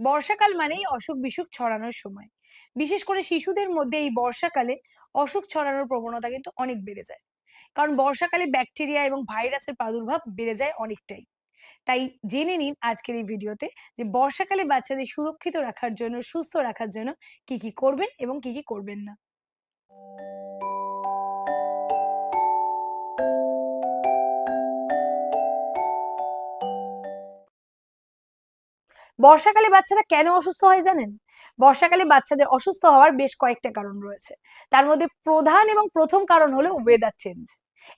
বর্ষাকাল মানেই অসুখ বিসুখ ছড়ানোর সময়। বিশেষ করে শিশুদের মধ্যে এই বর্ষাকালে অসুখ ছড়ানোর প্রবণতা কিন্তু অনেক বেড়ে যায়। কারণ বর্ষাকালে ব্যাকটেরিয়া এবং ভাইরাসের প্রাদুর্ভাব বেড়ে যায় অনেকটাই। তাই জেনে নিন আজকের এই ভিডিওতে যে বর্ষাকালে বাচ্চাদের সুরক্ষিত রাখার জন্য, সুস্থ রাখার জন্য কি কি করবেন এবং কি কি করবেন না। বর্ষাকালে বাচ্চারা কেন অসুস্থ হয় জানেন? বর্ষাকালে বাচ্চাদের অসুস্থ হওয়ার বেশ কয়েকটা কারণ রয়েছে। তার মধ্যে প্রধান এবং প্রথম কারণ হলো ওয়েদার চেঞ্জ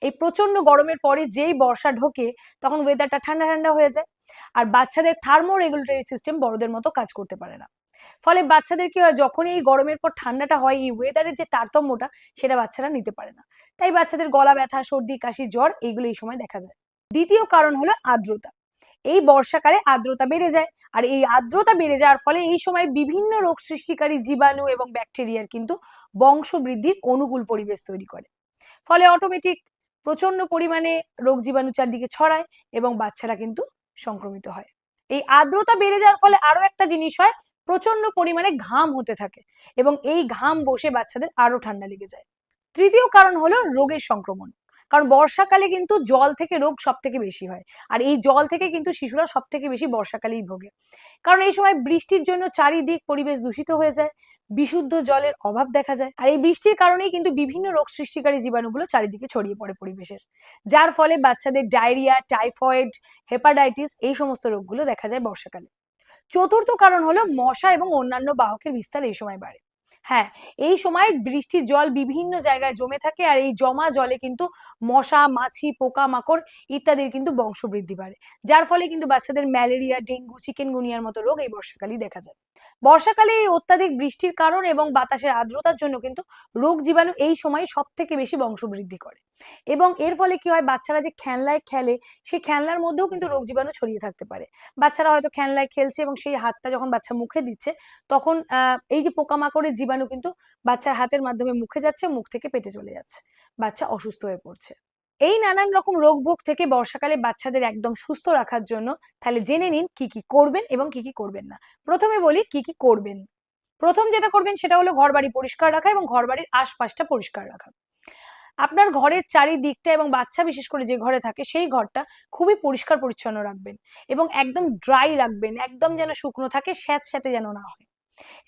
এই প্রচণ্ড গরমের পরে যেই বর্ষা ঢোকে, তখন ওয়েদারটা ঠান্ডা ঠান্ডা হয়ে যায়। আর বাচ্চাদের থার্মো রেগুলেটরি সিস্টেম বড়দের মতো কাজ করতে পারে না। ফলে বাচ্চাদের কি হয়, যখনই এই গরমের পর ঠান্ডাটা হয়, এই ওয়েদারের যে তারতম্যটা, সেটা বাচ্চারা নিতে পারে না। তাই বাচ্চাদের গলা ব্যথা, সর্দি, কাশি, জ্বর এইগুলো এই সময় দেখা যায়। দ্বিতীয় কারণ হলো আর্দ্রতা। এই বর্ষাকালে আর্দ্রতা বেড়ে যায়। আর এই আর্দ্রতা বেড়ে যাওয়ার ফলে এই সময় বিভিন্ন রোগ সৃষ্টিকারী জীবাণু এবং ব্যাকটেরিয়ার কিন্তু বংশবৃদ্ধির অনুকূল পরিবেশ তৈরি করে। ফলে অটোমেটিক প্রচণ্ড পরিমাণে রোগ জীবাণু চারদিকে ছড়ায় এবং বাচ্চারা কিন্তু সংক্রমিত হয়। এই আর্দ্রতা বেড়ে যাওয়ার ফলে আরও একটা জিনিস হয় প্রচণ্ড পরিমাণে ঘাম হতে থাকে এবং এই ঘাম বসে বাচ্চাদের আরও ঠান্ডা লেগে যায়। তৃতীয় কারণ হলো রোগের সংক্রমণ। কারণ বর্ষাকালে কিন্তু জল থেকে রোগ সব থেকে বেশি হয়। আর এই জল থেকে কিন্তু শিশুরা সব থেকে বেশি বর্ষাকালেই ভোগে। কারণ এই সময় বৃষ্টির জন্য চারিদিক পরিবেশ দূষিত হয়ে যায়, বিশুদ্ধ জলের অভাব দেখা যায়। আর এই বৃষ্টির কারণেই কিন্তু বিভিন্ন রোগ সৃষ্টিকারী জীবাণুগুলো চারিদিকে ছড়িয়ে পড়ে পরিবেশের। যার ফলে বাচ্চাদের ডায়রিয়া, টাইফয়েড, হেপাটাইটিস এই সমস্ত রোগগুলো দেখা যায় বর্ষাকালে। চতুর্থ কারণ হলো মশা এবং অন্যান্য বাহকের বিস্তার এই সময় বাড়ে। হ্যাঁ এই সময় বৃষ্টির জল বিভিন্ন জায়গায় জমে থাকে আর এই জমা জলে কিন্তু মশা, মাছি পোকা মাকড় ইত্যাদির কিন্তু বংশবৃদ্ধি বাড়ে। যার ফলে কিন্তু বাচ্চাদের ম্যালেরিয়া, ডেঙ্গু, চিকেনগুনিয়ার মতো রোগ এই বর্ষাকালেই দেখা যায়। বর্ষাকালে এই অত্যাধিক বৃষ্টির কারণ এবং বাতাসের আর্দ্রতার জন্য কিন্তু রোগ জীবাণু এই সময় সব থেকে বেশি বংশবৃদ্ধি করে। এবং এর ফলে কি হয়? বাচ্চারা যে খেলনায় খেলে, সেই খেলনার মধ্যেও কিন্তু রোগ জীবাণু ছড়িয়ে থাকতে পারে। বাচ্চারা হয়তো খেলনায় খেলছে এবং সেই হাতটা যখন বাচ্চা মুখে দিচ্ছে, তখন এই যে পোকামাকড়ের জীবাণু কিন্তু বাচ্চার হাতের মাধ্যমে মুখে যাচ্ছে, মুখ থেকে পেটে চলে যাচ্ছে। বাচ্চা অসুস্থ হয়ে পড়ছে। এই নানান রকম রোগ ভোগ থেকে বর্ষাকালে বাচ্চাদের একদম সুস্থ রাখার জন্য তাহলে জেনে নিন কি কি করবেন এবং কি কি করবেন না। প্রথমে বলি কি কি করবেন। প্রথম যেটা করবেন সেটা হলো ঘর বাড়ি পরিষ্কার রাখা এবং ঘর বাড়ির আশপাশটা পরিষ্কার রাখা। আপনার ঘরের চারিদিকটা এবং বাচ্চা বিশেষ করে যে ঘরে থাকে, সেই ঘরটা খুবই পরিষ্কার পরিচ্ছন্ন রাখবেন এবং একদম ড্রাই রাখবেন, একদম যেন শুকনো থাকে স্যাঁত স্যাঁতে যেন না হয়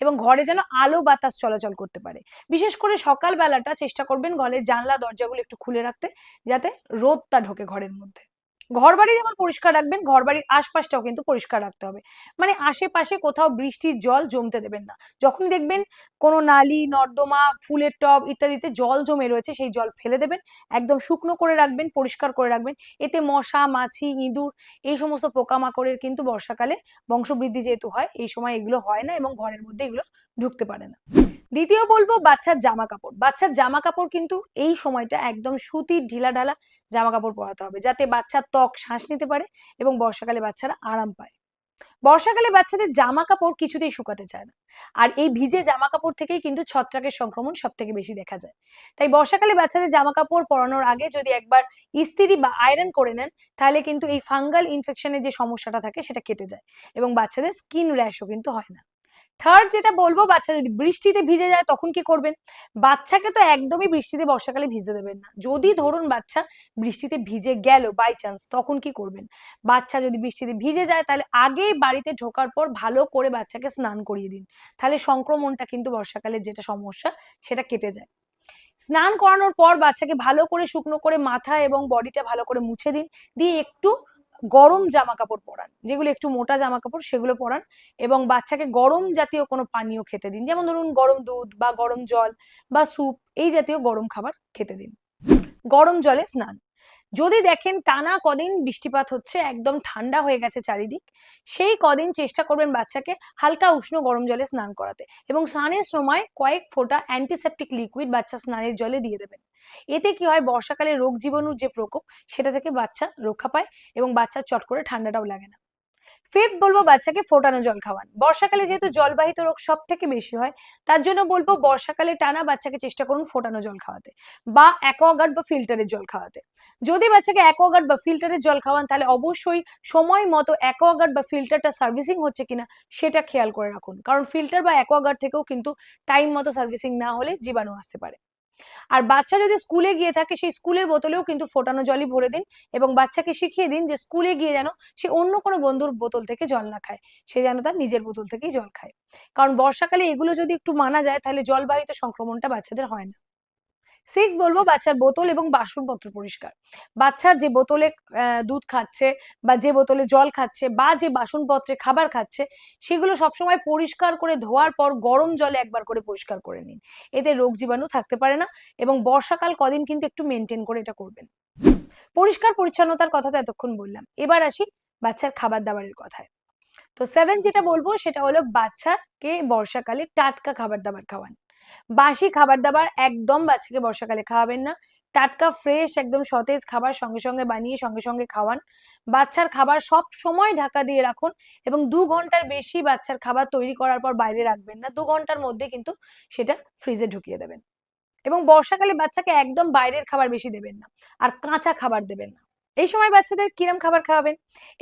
এবং ঘরে যেন আলো বাতাস চলাচল করতে পারে। বিশেষ করে সকালবেলাটা চেষ্টা করবেন ঘরের জানলা, দরজাগুলো একটু খুলে রাখতে, যাতে রোদটা ঢোকে ঘরের মধ্যে। ঘর বাড়ি যেমন পরিষ্কার রাখবেন ঘর বাড়ির আশপাশটাও কিন্তু পরিষ্কার রাখতে হবে। মানে আশেপাশে কোথাও বৃষ্টির জল জমতে দেবেন না। যখন দেখবেন কোনো নালি, নর্দমা, ফুলের টব ইত্যাদিতে জল জমে রয়েছে, সেই জল ফেলে দেবেন, একদম শুকনো করে রাখবেন, পরিষ্কার করে রাখবেন। এতে মশা, মাছি, ইঁদুর এই সমস্ত পোকামাকড়ের কিন্তু বর্ষাকালে বংশবৃদ্ধি যেহেতু হয়, এই সময় এগুলো হয় না এবং ঘরের মধ্যে এগুলো ঢুকতে পারে না। দ্বিতীয় বলব বাচ্চার জামা কাপড় বাচ্চার জামা কাপড় কিন্তু এই সময়টা একদম সুতির ঢিলা ঢালা জামা কাপড় পরাতে হবে যাতে বাচ্চার ত্বক শ্বাস নিতে পারে এবং বর্ষাকালে বাচ্চারা আরাম পায়। বর্ষাকালে বাচ্চাদের জামা কাপড় কিছুতেই শুকাতে চায় না। আর এই ভিজে জামা কাপড় থেকেই কিন্তু ছত্রাকের সংক্রমণ সব থেকে বেশি দেখা যায়। তাই বর্ষাকালে বাচ্চাদের জামা কাপড় পরানোর আগে যদি একবার ইস্ত্রি বা আয়রন করে নেন, তাহলে কিন্তু এই ফাঙ্গাল ইনফেকশনের যে সমস্যাটা থাকে সেটা কেটে যায় এবং বাচ্চাদের স্কিন র্যাশও কিন্তু হয় না। থার্ড যেটা বলব, বাচ্চা যদি বৃষ্টিতে ভিজে যায় তখন কি করবেন? বাচ্চাকে তো একদমই বৃষ্টিতে বর্ষাকালে ভিজতে দেবেন না। যদি ধরুন বাচ্চা বৃষ্টিতে ভিজে গেল বাই চান্স তখন কি করবেন? বাচ্চা যদি বৃষ্টিতে ভিজে যায়, তাহলে আগেই বাড়িতে ঢোকার পর ভালো করে বাচ্চাকে স্নান করিয়ে দিন। তাহলে সংক্রমণটা কিন্তু বর্ষাকালের যেটা সমস্যা, সেটা কেটে যায়। স্নান করানোর পর বাচ্চাকে ভালো করে শুকনো করে মাথা এবং বডিটা ভালো করে মুছে দিন। দিয়ে একটু গরম জামা কাপড় পরান, যেগুলো একটু মোটা জামা কাপড় সেগুলো পরান এবং বাচ্চাকে গরম জাতীয় কোনো পানীয় খেতে দিন। যেমন ধরুন গরম দুধ বা গরম জল বা স্যুপ, এই জাতীয় গরম খাবার খেতে দিন। গরম জলে স্নান। যদি দেখেন টানা কদিন বৃষ্টিপাত হচ্ছে, একদম ঠান্ডা হয়ে গেছে চারিদিক, সেই কদিন চেষ্টা করবেন বাচ্চাকে হালকা উষ্ণ গরম জলে স্নান করাতে এবং স্নানের সময় কয়েক ফোঁটা অ্যান্টিসেপটিক লিকুইড বাচ্চা স্নানের জলে দিয়ে দেবেন। এতে কি হয়, বর্ষাকালে রোগ জীবাণুর যে প্রকোপ, সেটা থেকে বাচ্চা রক্ষা পায় এবং বাচ্চার চট করে ঠান্ডাটাও লাগে না। ফিফথ বলব বাচ্চাকে ফোটানো জল খাওয়ান। বর্ষাকালে যেহেতু জলবাহিত রোগ সব থেকে বেশি হয়, তার জন্য বলব বর্ষাকালে টানা বাচ্চাকে চেষ্টা করুন ফোটানো জল খাওয়াতে বা অ্যাকোয়াগার্ড বা ফিল্টারের জল খাওয়াতে। যদি বাচ্চাকে অ্যাকোয়াগার্ড বা ফিল্টারের জল খাওয়ান, তাহলে অবশ্যই সময় মতো অ্যাকোয়াগার্ড বা ফিল্টারটা সার্ভিসিং হচ্ছে কিনা, সেটা খেয়াল করে রাখুন। কারণ ফিল্টার বা অ্যাকোয়াগার্ড থেকেও কিন্তু টাইম মতো সার্ভিসিং না হলে জীবাণু আসতে পারে। আর বাচ্চা যদি স্কুলে গিয়ে থাকে, সেই স্কুলের বোতলেও কিন্তু ফোটানো জলই ভরে দিন এবং বাচ্চাকে শিখিয়ে দিন যে স্কুলে গিয়ে যেন সে অন্য কোনো বন্ধুর বোতল থেকে জল না খায়। সে যেন তার নিজের বোতল থেকেই জল খায়। কারণ বর্ষাকালে এগুলো যদি একটু মানা যায়, তাহলে জলবাহিত সংক্রমণটা বাচ্চাদের হয় না। সিক্স বলব বাচ্চার বোতল এবং বাসনপত্র পরিষ্কার। বাচ্চা যে বোতলে দুধ খাচ্ছে বা যে বোতলে জল খাচ্ছে বা যে বাসনপত্রে খাবার খাচ্ছে, সেগুলো সবসময় পরিষ্কার করে ধোয়ার পর গরম জলে একবার করে পরিষ্কার করে নিন। এতে রোগ জীবাণু থাকতে পারে না এবং বর্ষাকাল কদিন কিন্তু একটু মেনটেন করে এটা করবেন। পরিষ্কার পরিচ্ছন্নতার কথা তো এতক্ষণ বললাম। এবার আসি বাচ্চার খাবার দাবারের কথায়। তো সেভেন যেটা বলব সেটা হলো বাচ্চাকে বর্ষাকালে টাটকা খাবার দাবার খাওয়ান। বাসি খাবার দাবার একদম বাচ্চাকে বর্ষাকালে খাওয়াবেন না। টাটকা ফ্রেশ একদম সতেজ খাবার সঙ্গে সঙ্গে বানিয়ে, সঙ্গে সঙ্গে খাওয়ান। বাচ্চার খাবার সব সময় ঢাকা দিয়ে রাখুন এবং দু ঘণ্টার বেশি বাচ্চার খাবার তৈরি করার পর বাইরে রাখবেন না। দু ঘণ্টার মধ্যে কিন্তু সেটা ফ্রিজে ঢুকিয়ে দেবেন। এবং বর্ষাকালে বাচ্চাকে একদম বাইরের খাবার বেশি দেবেন না। আর কাঁচা খাবার দেবেন না। এই সময় বাচ্চাদের কিরম খাবার খাওয়াবেন?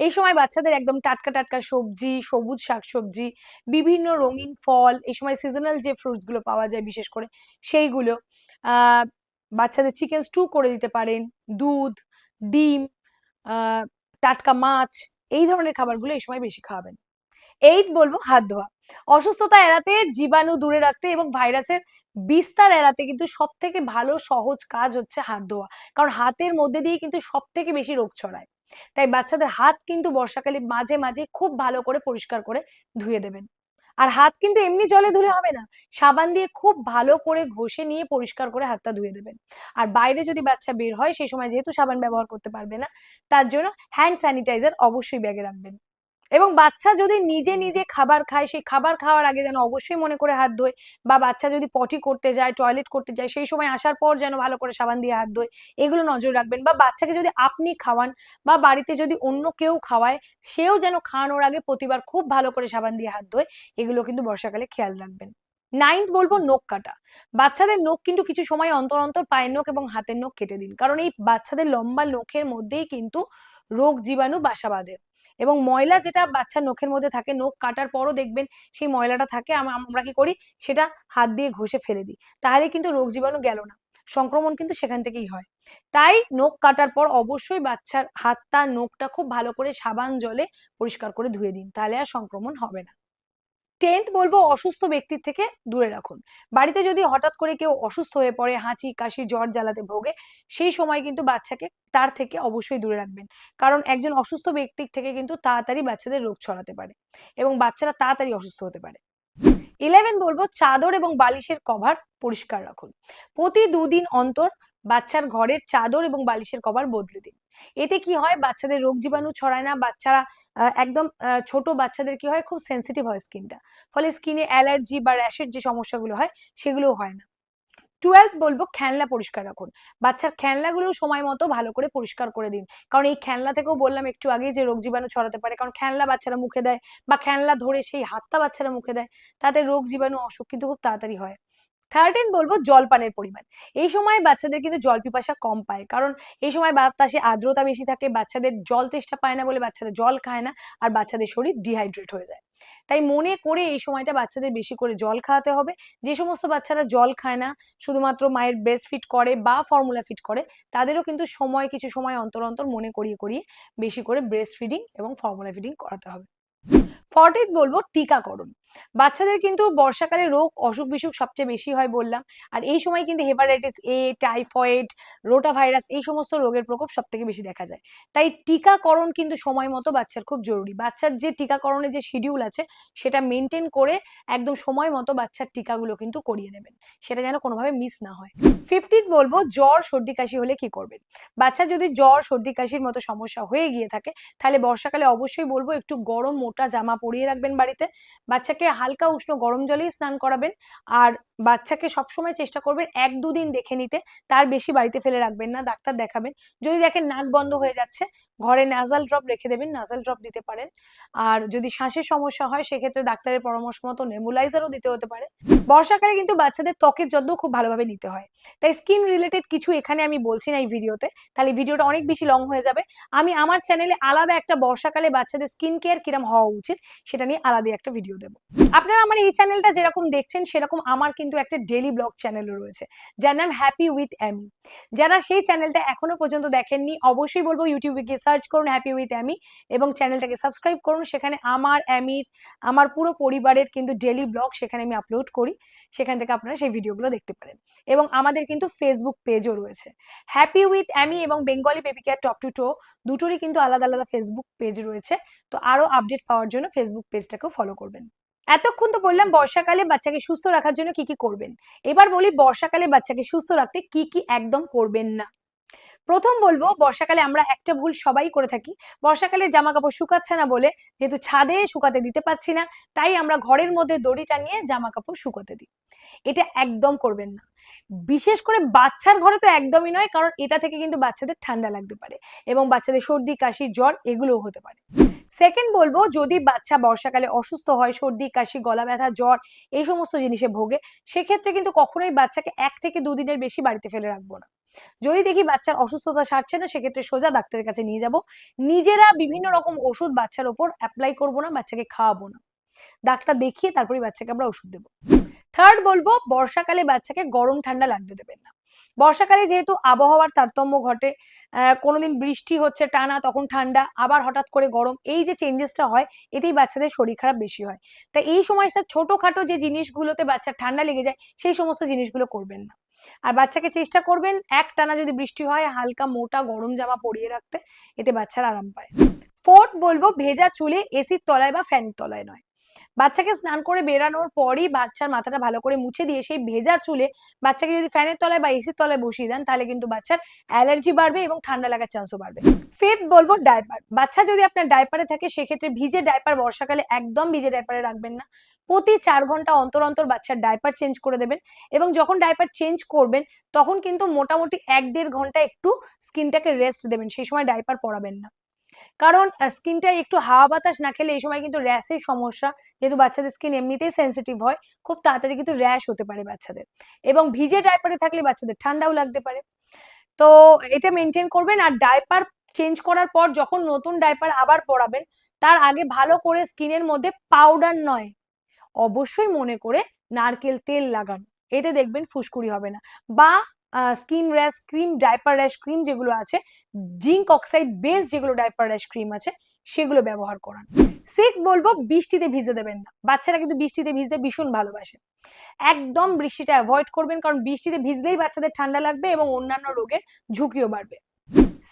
এই সময় বাচ্চাদের একদম টাটকা টাটকা সবজি, সবুজ শাকসবজি, বিভিন্ন রঙিন ফল, এই সময় সিজনাল যে ফ্রুটসগুলো পাওয়া যায় বিশেষ করে সেইগুলো বাচ্চাদের চিকেন স্টু করে দিতে পারেন, দুধ, ডিম টাটকা মাছ, এই ধরনের খাবারগুলো এই সময় বেশি খাওয়াবেন। এইট বলব হাত ধোয়া। অসুস্থতা এড়াতে, জীবাণু দূরে রাখতে এবং ভাইরাসের বিস্তার এড়াতে কিন্তু সব থেকে ভালো, সহজ কাজ হচ্ছে হাত ধোয়া। কারণ হাতের মধ্যে দিয়ে কিন্তু সব থেকে বেশি রোগ ছড়ায়। তাই বাচ্চাদের হাত কিন্তু বর্ষাকালে মাঝে মাঝে খুব ভালো করে পরিষ্কার করে ধুয়ে দেবেন। আর হাত কিন্তু এমনি জলে ধুলে হবে না। সাবান দিয়ে খুব ভালো করে ঘষে নিয়ে পরিষ্কার করে হাতটা ধুয়ে দেবেন। আর বাইরে যদি বাচ্চা বের হয় সেই সময় যেহেতু সাবান ব্যবহার করতে পারবে না, তার জন্য হ্যান্ড স্যানিটাইজার অবশ্যই ব্যাগে রাখবেন। এবং বাচ্চা যদি নিজে নিজে খাবার খায়, সেই খাবার খাওয়ার আগে যেন অবশ্যই মনে করে হাত ধোয় বা বাচ্চা যদি পটি করতে যায় টয়লেট করতে যায়, সেই সময় আসার পর যেন ভালো করে সাবান দিয়ে হাত ধোয়, এগুলো নজর রাখবেন। বা বাচ্চাকে যদি আপনি খাওয়ান বা বাড়িতে যদি অন্য কেউ খাওয়ায়, সেও যেন খাওয়ানোর আগে প্রতিবার খুব ভালো করে সাবান দিয়ে হাত ধোয়, এগুলো কিন্তু বর্ষাকালে খেয়াল রাখবেন। নাইন্থ বলব নখ কাটা। বাচ্চাদের নখ কিন্তু কিছু সময় অন্তর অন্তর পায়ের নখ এবং হাতের নখ কেটে দিন। কারণ এই বাচ্চাদের লম্বা নখের মধ্যেই কিন্তু রোগ জীবাণু বাসা বাঁধে। এবং ময়লা যেটা বাচ্চার নখের মধ্যে থাকে নখ কাটার পরও দেখবেন সেই ময়লাটা থাকে আমরা কি করি? সেটা হাত দিয়ে ঘষে ফেলে দিই। তাহলে কিন্তু রোগ জীবাণু গেল না। সংক্রমণ কিন্তু সেখান থেকেই হয়। তাই নখ কাটার পর অবশ্যই বাচ্চার হাতটা নখটা খুব ভালো করে সাবান জলে পরিষ্কার করে ধুয়ে দিন। তাহলে আর সংক্রমণ হবে না। টেন্থ বলব অসুস্থ ব্যক্তির থেকে দূরে রাখুন। বাড়িতে যদি হঠাৎ করে কেউ অসুস্থ হয়ে পড়ে, হাঁচি, কাশি, জ্বর জ্বালাতে ভোগে, সেই সময় কিন্তু বাচ্চাকে তার থেকে অবশ্যই দূরে রাখবেন। কারণ একজন অসুস্থ ব্যক্তির থেকে কিন্তু তাড়াতাড়ি বাচ্চাদের রোগ ছড়াতে পারে এবং বাচ্চারা তাড়াতাড়ি অসুস্থ হতে পারে। ইলেভেন বলব চাদর এবং বালিশের কভার পরিষ্কার রাখুন। প্রতি দুদিন অন্তর বাচ্চার ঘরের চাদর এবং বালিশের কভার বদলে দিন। এতে কি হয়? বাচ্চাদের রোগ জীবাণু ছড়ায় না। বাচ্চারা একদম ছোট বাচ্চাদের কি হয়? খুব সেন্সিটিভ হয় স্কিনটা ফলে স্কিনে অ্যালার্জি বা র্যাশের যে সমস্যাগুলো হয়, সেগুলোও হয় না। টুয়েলভ বলব, খেলনা পরিষ্কার রাখুন। বাচ্চার খেলনাগুলোও সময় মতো ভালো করে পরিষ্কার করে দিন। কারণ এই খেলনা থেকেও বললাম একটু আগেই যে রোগ জীবাণু ছড়াতে পারে। কারণ খেলনা বাচ্চারা মুখে দেয় বা খেলনা ধরে সেই হাতটা বাচ্চারা মুখে দেয়, তাতে রোগ জীবাণু অসুখ কিন্তু খুব তাড়াতাড়ি হয়। থার্টিন বলব জলপানের পরিমাণ। এই সময় বাচ্চাদের কিন্তু জল পিপাসা কম পায়। কারণ এই সময় বাতাসে আর্দ্রতা বেশি থাকে, বাচ্চাদের জল তেষ্টা পায় না বলে বাচ্চারা জল খায় না আর বাচ্চাদের শরীর ডিহাইড্রেট হয়ে যায়। তাই মনে করে এই সময়টা বাচ্চাদের বেশি করে জল খাওয়াতে হবে। যে সমস্ত বাচ্চারা জল খায় না, শুধুমাত্র মায়ের ব্রেস্ট ফিট করে বা ফর্মুলা ফিট করে, তাদেরও কিন্তু সময়, কিছু সময় অন্তর অন্তর মনে করিয়ে করিয়ে বেশি করে ব্রেস্ট ফিডিং এবং ফর্মুলা ফিডিং করাতে হবে। ফর্টিথ বলব টিকাকরণ। বাচ্চাদের কিন্তু বর্ষাকালে রোগ, অসুখ বিসুখ সবচেয়ে বেশি হয় বললাম। আর এই সময় কিন্তু hepatitis A typhoid rota virus এই সমস্ত রোগের প্রকোপ সব থেকে বেশি দেখা যায়। তাই টিকাকরণ কিন্তু সময় মতো বাচ্চার খুব জরুরি। বাচ্চার যে টিকাকরণের যে শিডিউল আছে, সেটা মেনটেন করে একদম সময় মতো বাচ্চার টিকাগুলো কিন্তু করিয়ে নেবেন। সেটা যেন কোনোভাবে মিস না হয়। ফিফটিথ বলব, জ্বর, সর্দি, কাশি হলে কি করবেন? বাচ্চা যদি জ্বর, সর্দি, কাশির মতো সমস্যা হয়ে গিয়ে থাকে, তাহলে বর্ষাকালে অবশ্যই বলব একটু গরম মোটা জামা পরিয়ে রাখবেন বাড়িতে। বাচ্চাকে হালকা উষ্ণ গরম জলেই স্নান করাবেন। আর বাচ্চাকে সবসময় চেষ্টা করবেন এক দুদিন দেখে নিতে। তার বেশি বাড়িতে ফেলে রাখবেন না, ডাক্তার দেখাবেন। যদি দেখেন নাক বন্ধ হয়ে যাচ্ছে, ঘরে নাজাল ড্রপ রেখে দেবেন নাজাল ড্রপ দিতে পারেন। আর যদি শ্বাসের সমস্যা হয়, সেক্ষেত্রে ডাক্তারের পরামর্শ মতো নেবুলাইজারও দিতে হতে পারে। বর্ষাকালে কিন্তু বাচ্চাদের ত্বকের যত্ন খুব ভালোভাবে নিতে হয়। তাই স্কিন রিলেটেড কিছু এখানে আমি বলছি না এই ভিডিওতে তাহলে ভিডিওটা অনেক বেশি লং হয়ে যাবে। আমি আমার চ্যানেলে আলাদা একটা বর্ষাকালে বাচ্চাদের স্কিন কেয়ার কিরম হওয়া উচিত, সেটা নিয়ে আলাদা একটা ভিডিও দেবো। আপনারা আমার এই চ্যানেলটা যেরকম দেখছেন, সেরকম আমার কিন্তু একটা ডেলি ব্লগ চ্যানেলও রয়েছে, যার নাম হ্যাপি উইথ অ্যামি যারা সেই চ্যানেলটা এখনও পর্যন্ত দেখেননি, অবশ্যই বলব ইউটিউবে গিয়ে সার্চ করুন হ্যাপি উইথ অ্যামি এবং চ্যানেলটাকে সাবস্ক্রাইব করুন। সেখানে আমার অ্যামির আমার পুরো পরিবারের কিন্তু ডেলি ব্লগ সেখানে আমি আপলোড করি। সেখান থেকে আপনারা সেই ভিডিওগুলো দেখতে পারেন। এবং আমাদের কিন্তু ফেসবুক পেজও রয়েছে। হ্যাপি উইথ অ্যামি এবং Bengali baby care top to toe দুটোরই কিন্তু আলাদা আলাদা ফেসবুক পেজ রয়েছে। তো আরও আপডেট পাওয়ার জন্য ফেসবুক পেজটাকেও ফলো করবেন। এতক্ষণ তো বললাম বর্ষাকালে বাচ্চাকে সুস্থ রাখার জন্য কি কি করবেন। এবার বলি বর্ষাকালে বাচ্চাকে সুস্থ রাখতে কি কি একদম করবেন না। প্রথম বলব, বর্ষাকালে আমরা একটা ভুল সবাই করে থাকি। বর্ষাকালে জামা কাপড় শুকাচ্ছে না বলে যেহেতু ছাদে শুকাতে দিতে পারছি না, তাই আমরা ঘরের মধ্যে দড়ি টাঙিয়ে জামা কাপড় শুকাতে দিই। এটা একদম করবেন না। বিশেষ করে বাচ্চার ঘরে তো একদমই নয়, কারণ এটা থেকে কিন্তু বাচ্চাদের ঠান্ডা লাগতে পারে এবং বাচ্চাদের সর্দি, কাশি, জ্বর এগুলোও হতে পারে। সেকেন্ড বলব, যদি বাচ্চা বর্ষাকালে অসুস্থ হয়, সর্দি, কাশি, গলা ব্যথা, জ্বর এই সমস্ত জিনিসে ভোগে, সেক্ষেত্রে কিন্তু কখনোই বাচ্চাকে এক থেকে দুদিনের বেশি বাড়িতে ফেলে রাখব না। যদি দেখি বাচ্চার অসুস্থতা সারছে না, সেক্ষেত্রে সোজা ডাক্তারের কাছে নিয়ে যাব। নিজেরা বিভিন্ন রকম ওষুধ বাচ্চার ওপর অ্যাপ্লাই করব না, বাচ্চাকে খাওয়াবো না। ডাক্তার দেখিয়ে তারপরে বাচ্চাকে আমরা ওষুধ দেবো। থার্ড বলব, বর্ষাকালে বাচ্চাকে গরম ঠান্ডা লাগতে দেবেন না। বর্ষাকালে যেহেতু আবহাওয়ার তারতম্য ঘটে কোনোদিন বৃষ্টি হচ্ছে টানা, তখন ঠান্ডা, আবার হঠাৎ করে গরম, এই যে চেঞ্জেসটা হয়, এতেই বাচ্চাদের শরীর খারাপ বেশি হয়। তাই এই সময়টা ছোটখাটো যে জিনিসগুলোতে বাচ্চার ঠান্ডা লেগে যায়, সেই সমস্ত জিনিসগুলো করবেন না। আর বাচ্চাকে চেষ্টা করবেন এক টানা যদি বৃষ্টি হয়, হালকা মোটা গরম জামা পরিয়ে রাখতে, এতে বাচ্চারা আরাম পায়। ফোর্থ বলব, ভেজা চুলে এসির তলায় বা ফ্যান তলায় নয়। বাচ্চাকে স্নান করে বেরানোর পরই বাচ্চার মাথাটা ভালো করে মুছে দিয়ে সেই ভেজা চুলে বাচ্চাকে যদি ফ্যানের তলায় বা এসির তলায় বসিয়ে দেন, তাহলে কিন্তু বাচ্চার অ্যালার্জি বাড়বে এবং ঠান্ডা লাগার চান্সও বাড়বে। ফিফথ বলব ডাইপার বাচ্চা যদি আপনার ডাইপারে থাকে, সেক্ষেত্রে ভিজে ডাইপার বর্ষাকালে একদম ভিজে ডাইপারে রাখবেন না। প্রতি চার ঘণ্টা অন্তর অন্তর বাচ্চার ডাইপার চেঞ্জ করে দেবেন এবং যখন ডাইপার চেঞ্জ করবেন, তখন কিন্তু মোটামুটি এক দেড় ঘণ্টা একটু স্কিনটাকে রেস্ট দেবেন। সেই সময় ডাইপার পরাবেন না। কারণ স্কিনটা একটু হাওয়া বাতাস না খেলে এই সময় কিন্তু র্যাশের সমস্যা। যেহেতু বাচ্চাদের স্কিন এমনিতেই সেন্সিটিভ হয়, খুব তাড়াতাড়ি কিন্তু র্যাশ হতে পারে বাচ্চাদের। এবং ভিজে ডাইপারে থাকলে বাচ্চাদের ঠান্ডাও লাগতে পারে। তো এটা মেনটেন করবেন আর ডাইপার চেঞ্জ করার পর যখন নতুন ডাইপার আবার পরাবেন, তার আগে ভালো করে স্কিনের মধ্যে পাউডার নয়, অবশ্যই মনে করে নারকেল তেল লাগান। এতে দেখবেন ফুসকুড়ি হবে না। বা skin rash cream diaper rash cream যেগুলো আছে জিঙ্ক অক্সাইড বেস যেগুলো ডাইপার র্যাশ ক্রিম আছে, সেগুলো ব্যবহার করান। সিক্স বলব বৃষ্টিতে ভিজে দেবেন না। বাচ্চারা কিন্তু বৃষ্টিতে ভিজতে ভীষণ ভালোবাসে। একদম বৃষ্টিটা অ্যাভয়েড করবেন, কারণ বৃষ্টিতে ভিজলেই বাচ্চাদের ঠান্ডা লাগবে এবং অন্যান্য রোগের ঝুঁকিও বাড়বে।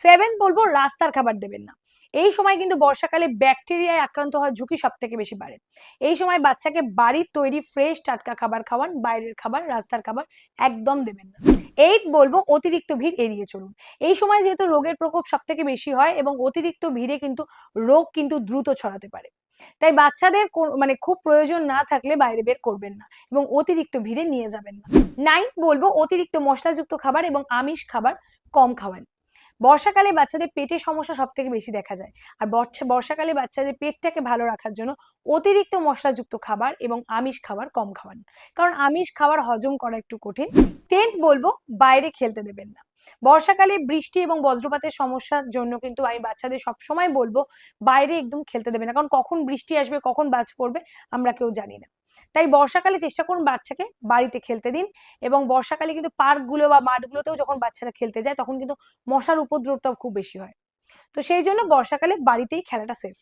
সেভেন বলব রাস্তার খাবার দেবেন না। এই সময় কিন্তু বর্ষাকালে ব্যাকটেরিয়ায় আক্রান্ত হওয়ার ঝুঁকি সব থেকে বেশি বাড়ে। এই সময় বাচ্চাকে বাড়ির তৈরি ফ্রেশ টাটকা খাবার খাওয়ান, বাইরের খাবার, রাস্তার খাবার একদম দেবেন না। এইট বলব অতিরিক্ত ভিড় এড়িয়ে চলুন। এই সময় যেহেতু রোগের প্রকোপ সব থেকে বেশি হয় এবং অতিরিক্ত ভিড়ে কিন্তু রোগ কিন্তু দ্রুত ছড়াতে পারে। তাই বাচ্চাদের মানে খুব প্রয়োজন না থাকলে বাইরে বের করবেন না এবং অতিরিক্ত ভিড়ে নিয়ে যাবেন না। নাইন বলব অতিরিক্ত মশলাযুক্ত খাবার এবং আমিষ খাবার কম খাওয়ান। বর্ষাকালে বাচ্চাদের পেটের সমস্যা সব থেকে বেশি দেখা যায়। আর বর্ষা- বর্ষাকালে বাচ্চাদের পেটটাকে ভালো রাখার জন্য অতিরিক্ত মশলাযুক্ত খাবার এবং আমিষ খাবার কম খাওয়ান। কারণ আমিষ খাবার হজম করা একটু কঠিন। টেন্থ বলব, বাইরে খেলতে দেবেন না। বর্ষাকালে বৃষ্টি এবং বজ্রপাতের সমস্যার জন্য কিন্তু আমি বাচ্চাদের সবসময় বলব, বাইরে একদম খেলতে দেবে না। কারণ কখন বৃষ্টি আসবে, কখন বাজ পড়বে, আমরা কেউ জানি না। তাই বর্ষাকালে চেষ্টা করুন বাচ্চাকে বাড়িতে খেলতে দিন এবং বর্ষাকালে কিন্তু পার্কগুলো বা মাঠগুলোতেও যখন বাচ্চারা খেলতে যায়, তখন কিন্তু মশার উপদ্রবটাও খুব বেশি হয়। তো সেই জন্য বর্ষাকালে বাড়িতেই খেলাটা সেফ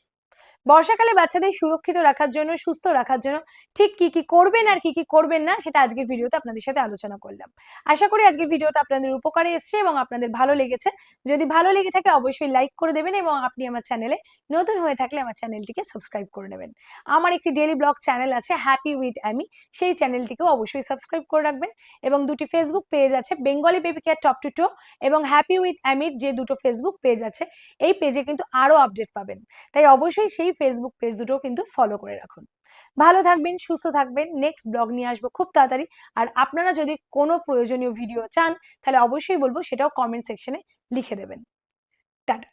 বর্ষাকালে বাচ্চাদের সুরক্ষিত রাখার জন্য, সুস্থ রাখার জন্য ঠিক কি কি করবেন আর কি কি করবেন না, সেটা আজকের ভিডিওতে আপনাদের সাথে আলোচনা করলাম। আশা করি আজকের ভিডিওটা আপনাদের উপকারে এসছে এবং আপনাদের ভালো লেগেছে। যদি ভালো লেগে থাকে অবশ্যই লাইক করে দেবেন এবং আপনি আমার চ্যানেলে নতুন হয়ে থাকলে আমার চ্যানেলটিকে সাবস্ক্রাইব করে নেবেন। আমার একটি ডেলি ব্লগ চ্যানেল আছে হ্যাপি উইথ অ্যামি সেই চ্যানেলটিকেও অবশ্যই সাবস্ক্রাইব করে রাখবেন এবং দুটি ফেসবুক পেজ আছে Bengali baby care top to toe এবং হ্যাপি উইথ অ্যামির যে দুটো ফেসবুক পেজ আছে, এই পেজে কিন্তু আরও আপডেট পাবেন। তাই অবশ্যই সেই ফেসবুক পেজ দুটো কিন্তু ফলো করে রাখুন। ভালো থাকবেন, সুস্থ থাকবেন। নেক্সট ব্লগ নিয়ে আসব খুব তাড়াতাড়ি। আর আপনারা যদি কোনো প্রয়োজনীয় ভিডিও চান, তাহলে অবশ্যই বলব সেটাও কমেন্ট সেকশনে লিখে দেবেন। টাটা।